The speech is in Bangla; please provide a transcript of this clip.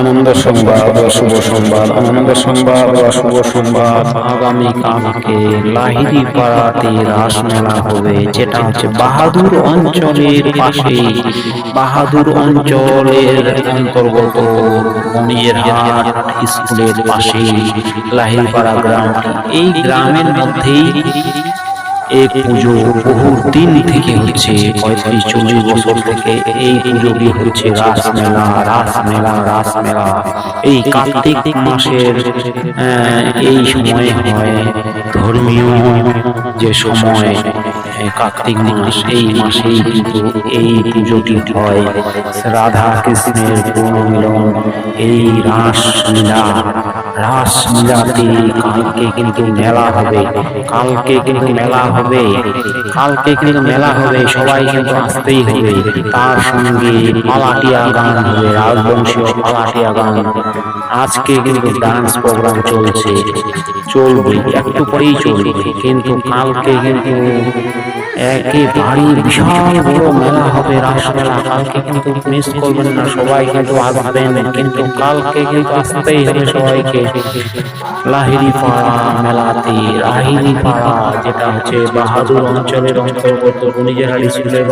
আনন্দ সংবাদ শুভ সংবাদ, আনন্দ সংবাদ শুভ সংবাদ। আগামী কালকে লাহিড়ি পাড়াতে রাস মেলা হবে, যেটা হচ্ছে বাহাদুর অঞ্চলের পাশে। বাহাদুর অঞ্চলের অন্তর্গত হাট স্কুলের পাশে লাহিড়িপাড়া গ্রাম এই গ্রামের মধ্যেই এই পুজো দিন থেকে হচ্ছে পঁয়ত্রিশ চল্লিশ বছর থেকে এই হচ্ছে রাস মেলা রাস মেলা রাস মেলা এই কার্তিক মাসের এই সময় হয় ধর্মীয় যে সময় কার্তিক মাস, এই মাসেই এই পুজোটি হয়। রাধা কৃষ্ণের পুনর্মিলন এই রাস লীলা রাস কালকে কিন্তু মেলা হবে, কালকে কিন্তু মেলা হবে, কালকে কিন্তু মেলা হবে, সবাই কিন্তু আসতেই হবে। তার সঙ্গে পালাটিয়া গান হবে, রাজবংশীয় পালাটিয়া গান। আজকে কিন্তু ডান্স প্রোগ্রাম চলছে, চলবে, একটু পরেই চলবে, কিন্তু কালকে কিন্তু একেবারে বিশাল বড় মেলা হবে রাস মেলা কালকে কিন্তু মিস করবেন না, সবাই কিন্তু আসবেন, কিন্তু কালকে কিন্তু আসতেই হবে সবাইকে। লাহিরি পাড়া মেলাতে লাহিড়ি পাড়া, যেটা হচ্ছে বাহাদুর অঞ্চলের অন্তর্গত নিজের স্কুলের